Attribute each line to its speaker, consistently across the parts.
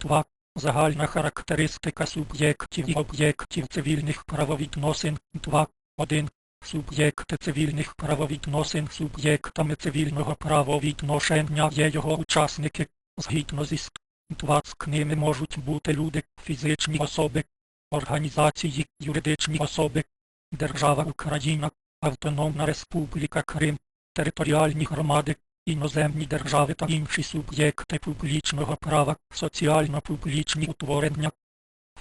Speaker 1: 2. Загальна характеристика суб'єктів і об'єктів цивільних правовідносин 2. 1. Суб'єкти цивільних правовідносин суб'єктами цивільного правовідношення є його учасники, згідно зі ст. 2. З ними можуть бути люди, фізичні особи, організації, юридичні особи, Держава Україна, Автономна Республіка Крим, територіальні громади, іноземні держави та інші суб'єкти публічного права, соціально-публічні утворення.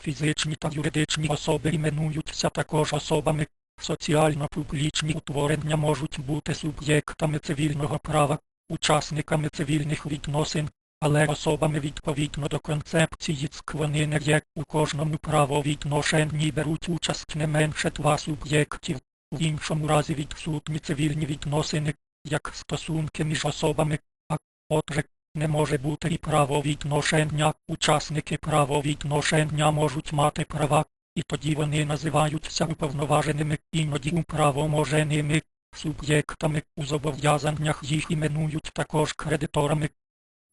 Speaker 1: Фізичні та юридичні особи іменуються також особами. Соціально-публічні утворення можуть бути суб'єктами цивільного права, учасниками цивільних відносин, але особами відповідно до концепції ЦК вони є у кожному правовідношенні беруть участь не менше два суб'єктів, в іншому разі відсутні цивільні відносини, як стосунки між особами, а отже, не може бути і правовідношення, учасники правовідношення можуть мати права, і тоді вони називаються уповноваженими, іноді управоможеними суб'єктами у зобов'язаннях їх іменують також кредиторами.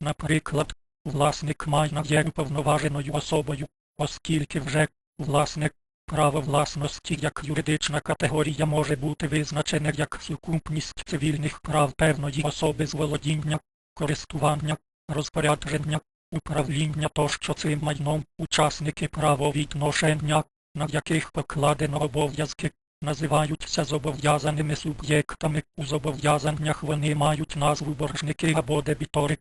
Speaker 1: Наприклад, власник майна є уповноваженою особою, оскільки вже власник право власності як юридична категорія може бути визначене як сукупність цивільних прав певної особи з володіння, користування, розпорядження, управління тощо цим майном учасники правовідношення, на яких покладено обов'язки, називаються зобов'язаними суб'єктами. У зобов'язаннях вони мають назву боржники або дебітори.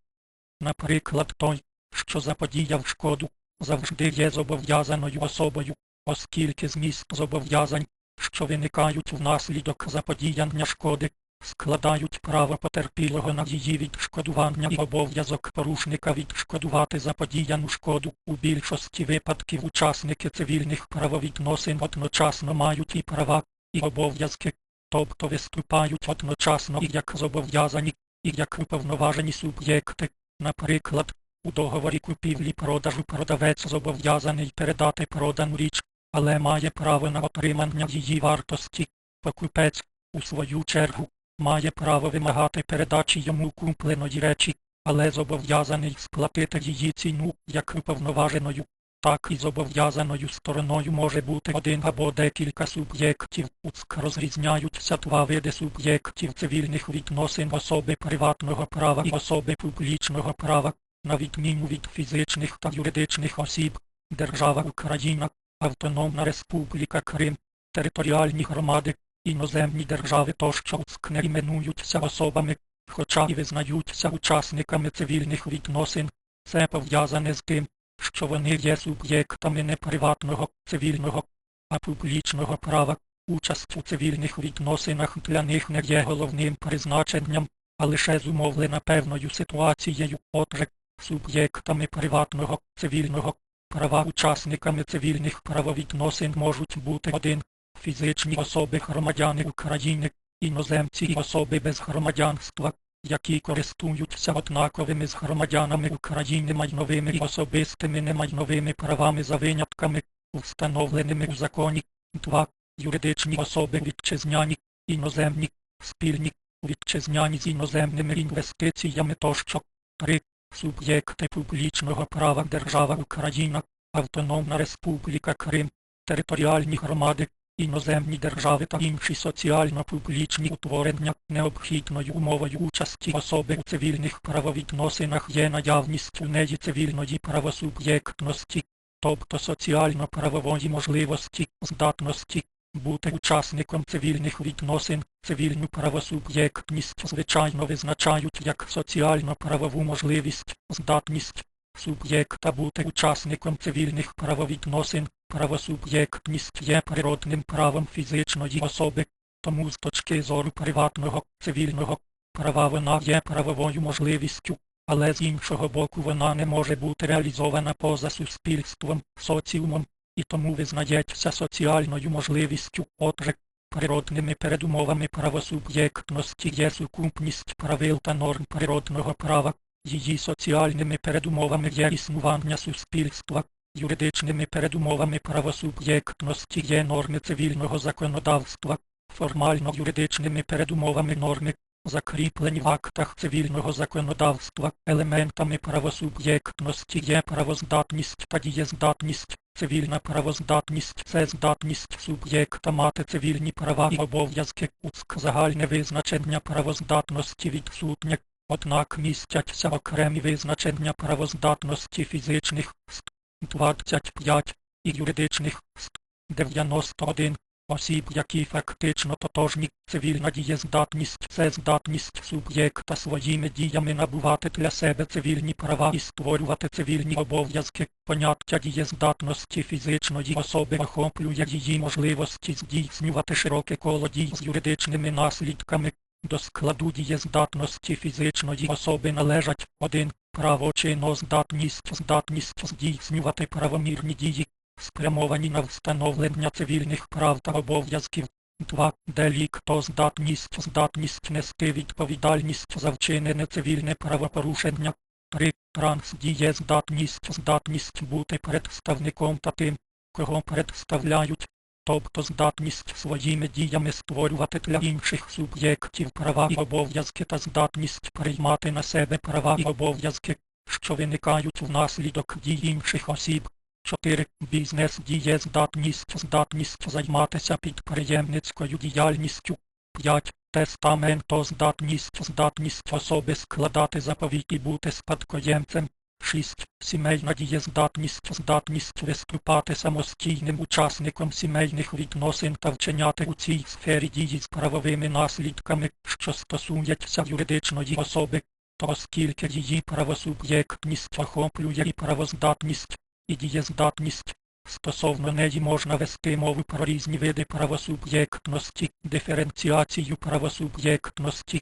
Speaker 1: Наприклад, той, що заподіяв шкоду, завжди є зобов'язаною особою, оскільки зміст зобов'язань, що виникають внаслідок заподіяння шкоди, складають право потерпілого на її відшкодування і обов'язок порушника відшкодувати заподіяну шкоду. У більшості випадків учасники цивільних правовідносин одночасно мають і права, і обов'язки, тобто виступають одночасно і як зобов'язані, і як уповноважені суб'єкти. Наприклад, у договорі купівлі-продажу продавець зобов'язаний передати продану річ, але має право на отримання її вартості. Покупець, у свою чергу, має право вимагати передачі йому купленої речі, але зобов'язаний сплатити її ціну як уповноваженою. Так і зобов'язаною стороною може бути один або декілька суб'єктів. У розрізняються два види суб'єктів цивільних відносин особи приватного права і особи публічного права, на відміну від фізичних та юридичних осіб, Держава Україна, Автономна Республіка Крим, територіальні громади, іноземні держави тощо не іменуються особами, хоча і визнаються учасниками цивільних відносин. Це пов'язане з тим, що вони є суб'єктами не приватного, цивільного, а публічного права. Участь у цивільних відносинах для них не є головним призначенням, а лише зумовлена певною ситуацією, отже, суб'єктами приватного, цивільного права учасниками цивільних правовідносин можуть бути один фізичні особи громадяни України, іноземці і особи без громадянства, які користуються однаковими з громадянами України майновими і особистими немайновими правами за винятками, встановленими у законі. 2. Юридичні особи вітчизняні, іноземні, спільні, вітчизняні з іноземними інвестиціями тощо. 3. Суб'єкти публічного права Держава Україна, Автономна Республіка Крим, територіальні громади, іноземні держави та інші соціально-публічні утворення необхідною умовою участі особи у цивільних правовідносинах є наявність у неї цивільної правосуб'єктності, тобто соціально-правової можливості, здатності бути учасником цивільних відносин, цивільну правосуб'єктність звичайно визначають як соціально-правову можливість, здатність суб'єкта бути учасником цивільних правовідносин, правосуб'єктність є природним правом фізичної особи, тому з точки зору приватного, цивільного права вона є правовою можливістю, але з іншого боку вона не може бути реалізована поза суспільством, соціумом, і тому визнається соціальною можливістю, отже, природними передумовами правосуб'єктності є сукупність правил та норм природного права, її соціальними передумовами є існування суспільства, юридичними передумовами правосуб'єктності є норми цивільного законодавства, формально юридичними передумовами норми, закріплені в актах цивільного законодавства, елементами правосуб'єктності є правоздатність та дієздатність. Цивільна правоздатність це здатність суб'єкта мати цивільні права і обов'язки. УЦК загальне визначення правоздатності відсутнє, однак містяться окремі визначення правоздатності фізичних ст 25 і юридичних ст 91 осіб, які фактично тотожні. Цивільна дієздатність це здатність суб'єкта своїми діями набувати для себе цивільні права і створювати цивільні обов'язки. Поняття дієздатності фізичної особи охоплює її можливості здійснювати широке коло дій з юридичними наслідками. До складу дієздатності фізичної особи належать 1. Право чинно здатність, здатність здійснювати правомірні дії, спрямовані на встановлення цивільних прав та обов'язків. 2. Делікто здатність, здатність нести відповідальність за вчинене цивільне правопорушення. 3. Трансдієздатність, здатність бути представником та тим, кого представляють, тобто здатність своїми діями створювати для інших суб'єктів права і обов'язки та здатність приймати на себе права і обов'язки, що виникають внаслідок дій інших осіб. 4. Бізнес дієздатність, здатність займатися підприємницькою діяльністю. 5. Тестаментоздатність, здатність особи складати заповіт і бути спадкоємцем. 6. Сімейна дієздатність, здатність виступати самостійним учасником сімейних відносин та вчиняти у цій сфері дії з правовими наслідками, що стосуються юридичної особи, то оскільки її правосуб'єктність охоплює і правоздатність, і дієздатність. Стосовно неї можна вести мову про різні види правосуб'єктності, диференціацію правосуб'єктності.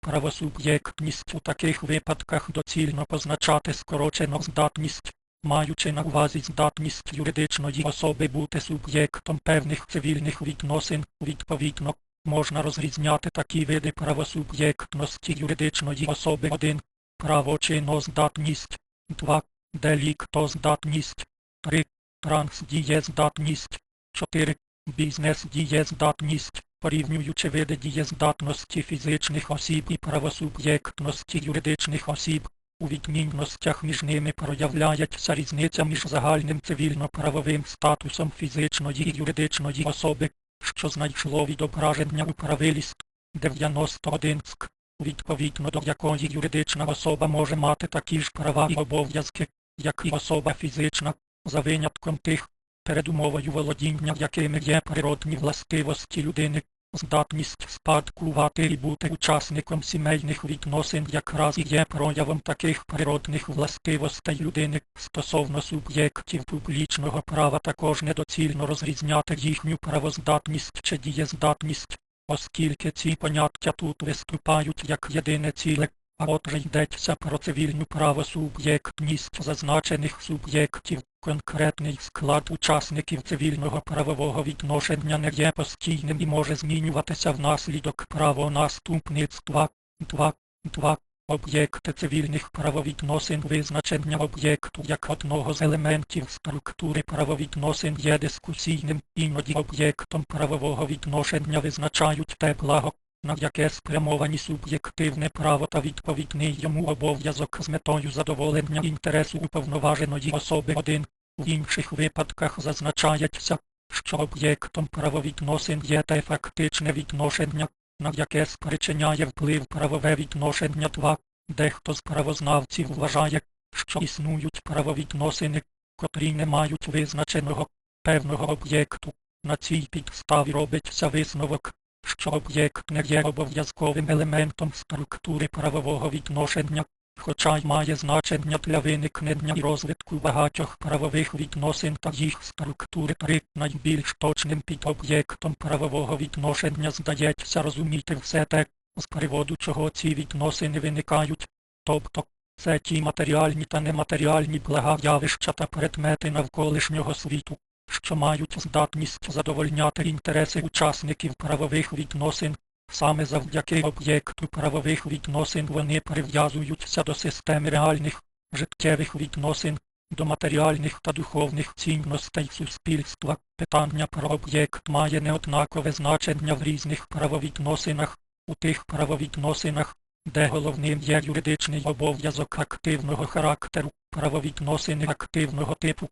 Speaker 1: Правосуб'єктність у таких випадках доцільно позначати скорочено здатність, маючи на увазі здатність юридичної особи бути суб'єктом певних цивільних відносин, відповідно, можна розрізняти такі види правосуб'єктності юридичної особи 1. Право чинно здатність 2 деліктоздатність, 3. Трансдієздатність, 4. Бізнес-дієздатність, порівнюючи види дієздатності фізичних осіб і правосуб'єктності юридичних осіб. У відмінностях між ними проявляється різниця між загальним цивільно-правовим статусом фізичної і юридичної особи, що знайшло відображення у правиліст 91 ск, відповідно до якої юридична особа може мати такі ж права і обов'язки, як і особа фізична, за винятком тих, перед умовою володіння якими є природні властивості людини, здатність спадкувати і бути учасником сімейних відносин якраз і є проявом таких природних властивостей людини. Стосовно суб'єктів публічного права також недоцільно розрізняти їхню правоздатність чи дієздатність, оскільки ці поняття тут виступають як єдине ціле, а отже йдеться про цивільну правосуб'єктність зазначених суб'єктів. Конкретний склад учасників цивільного правового відношення не є постійним і може змінюватися внаслідок правонаступництва. 2. 2. Об'єкти цивільних правовідносин визначення об'єкту як одного з елементів структури правовідносин є дискусійним, іноді об'єктом правового відношення визначають те благо, на яке спрямовані суб'єктивне право та відповідний йому обов'язок з метою задоволення інтересу уповноваженої особи 1. В інших випадках зазначається, що об'єктом правовідносин є те фактичне відношення, на яке спричиняє вплив правове відношення 2. Дехто з правознавців вважає, що існують правовідносини, котрі не мають визначеного певного об'єкту. На цій підставі робиться висновок, що об'єкт не є обов'язковим елементом структури правового відношення, хоча й має значення для виникнення і розвитку багатьох правових відносин та їх структури 3. Найбільш точним під об'єктом правового відношення здається розуміти все те, з приводу чого ці відносини виникають, тобто це ті матеріальні та нематеріальні блага явища та предмети навколишнього світу, що мають здатність задовольняти інтереси учасників правових відносин, саме завдяки об'єкту правових відносин вони прив'язуються до системи реальних життєвих відносин, до матеріальних та духовних цінностей суспільства. Питання про об'єкт має неоднакове значення в різних правовідносинах, у тих правовідносинах, де головним є юридичний обов'язок активного характеру, правовідносини активного типу.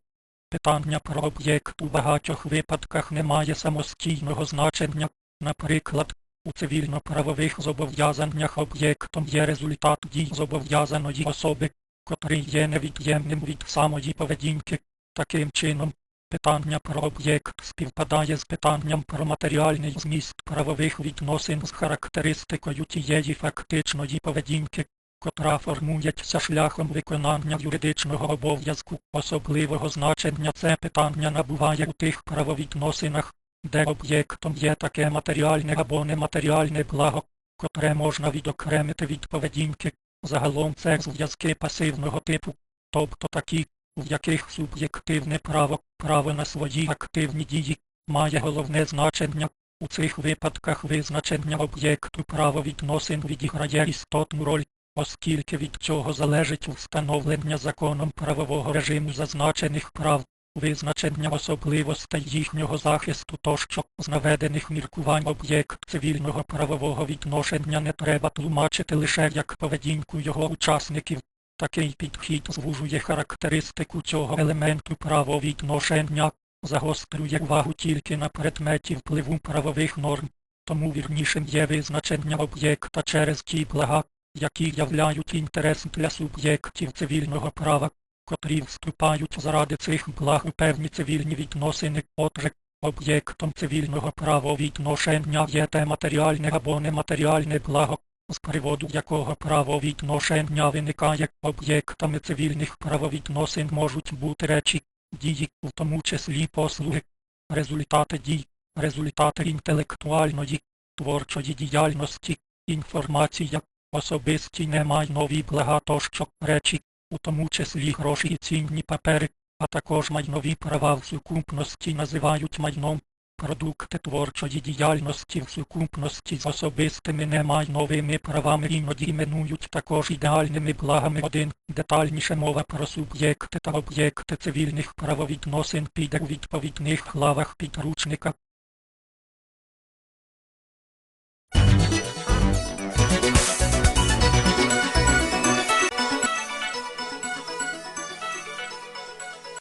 Speaker 1: Питання про об'єкт у багатьох випадках не має самостійного значення, наприклад, у цивільно-правових зобов'язаннях об'єктом є результат дій зобов'язаної особи, котрий є невід'ємним від самої поведінки. Таким чином, питання про об'єкт співпадає з питанням про матеріальний зміст правових відносин з характеристикою тієї фактичної поведінки, котра формується шляхом виконання юридичного обов'язку. Особливого значення це питання набуває у тих правовідносинах, де об'єктом є таке матеріальне або нематеріальне благо, котре можна відокремити від поведінки. Загалом це зв'язки пасивного типу, тобто такі, в яких суб'єктивне право, право на свої активні дії, має головне значення. У цих випадках визначення об'єкту правовідносин відіграє істотну роль, оскільки від цього залежить встановлення законом правового режиму зазначених прав, визначення особливостей їхнього захисту тощо з наведених міркувань об'єкт цивільного правового відношення не треба тлумачити лише як поведінку його учасників. Такий підхід звужує характеристику цього елементу правовідношення, загострює увагу тільки на предметі впливу правових норм, тому вірнішим є визначення об'єкта через ті блага, які являють інтерес для суб'єктів цивільного права, котрі вступають заради цих благ у певні цивільні відносини. Отже, об'єктом цивільного правовідношення є те матеріальне або нематеріальне благо, з приводу якого правовідношення виникає об'єктами цивільних правовідносин можуть бути речі, дії, в тому числі послуги, результати дій, результати інтелектуальної, творчої діяльності, інформація, особисті немайнові блага тощо речі, у тому числі гроші і цінні папери, а також майнові права в сукупності називають майном. Продукти творчої діяльності в сукупності з особистими немайновими правами іноді іменують також ідеальними благами один. Детальніше мова про суб'єкти та об'єкти цивільних правовідносин піде у відповідних главах підручника.